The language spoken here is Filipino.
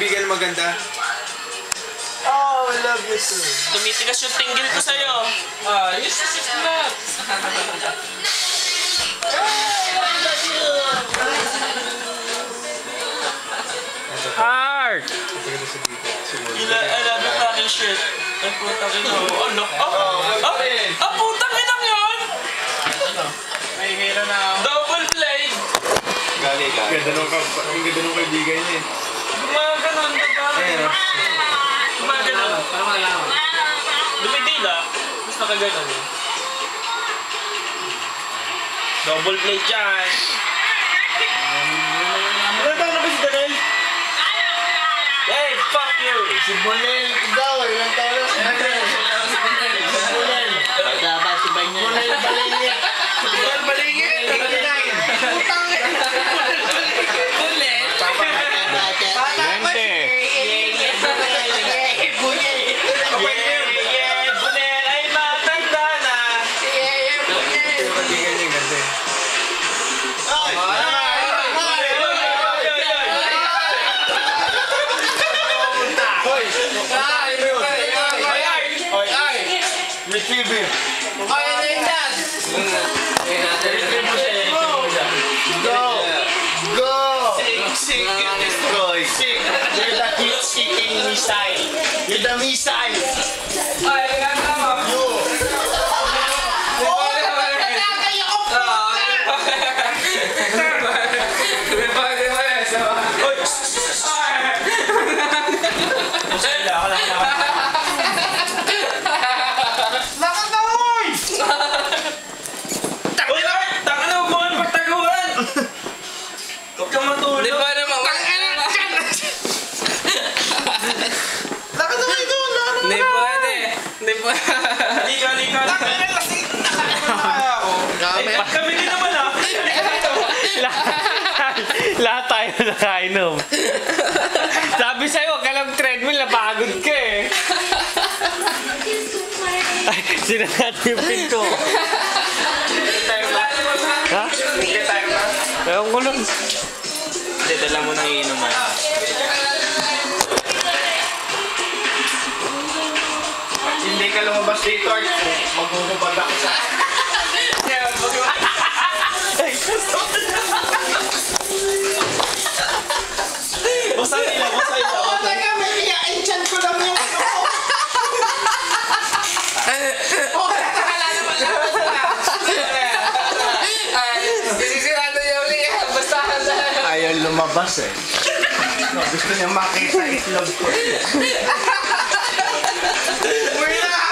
kaibigan maganda. Oh, I love you too. Tumitigas yung tinggil ko sa'yo. Ah, yes, yes, yes, lahat. Art! Pagkita sa dito. Siguro. Ila, alam mo aking shirt. Ay, putang ina. Oh, ano? Oh, ah, ah, putang ina yun! May hira na ako. Double blade! Gali, gali. Ganda nung, ka- ang ganda nung kaibigan niya eh. Gumaganon, diba? Ayan, oh. Gumaganon. Para malaman. Dumitila. Mas nakaganon eh. Double blade dyan. Ano ba na ba si Danay? Hey, fuck you! Si Bonel daw, ilang taon na si Bonel. Si Bonel. Silbi. Kaya na. Go! Go! Sick, destroy. Sick. You're the heat-seeking missile. You're the missile. Huwag kang matulog. Di ba naman? Hindi pwede. Hindi pwede. Halika, halika, halika. Ay, ba't kami din naman ah? Lahat tayo nakainom. Sabi sa'yo, huwag ka lang treadmill, napagod ka eh. Ay, sinagat yung pinto. Ewan ko lang. Hindi, dala mo ng iinuman. Hindi ka lumabas dito, Art. Maghuhubad ako sa... Basta Ayaw lumabas eh. No, gusto niya makita itlog ko. Uy na!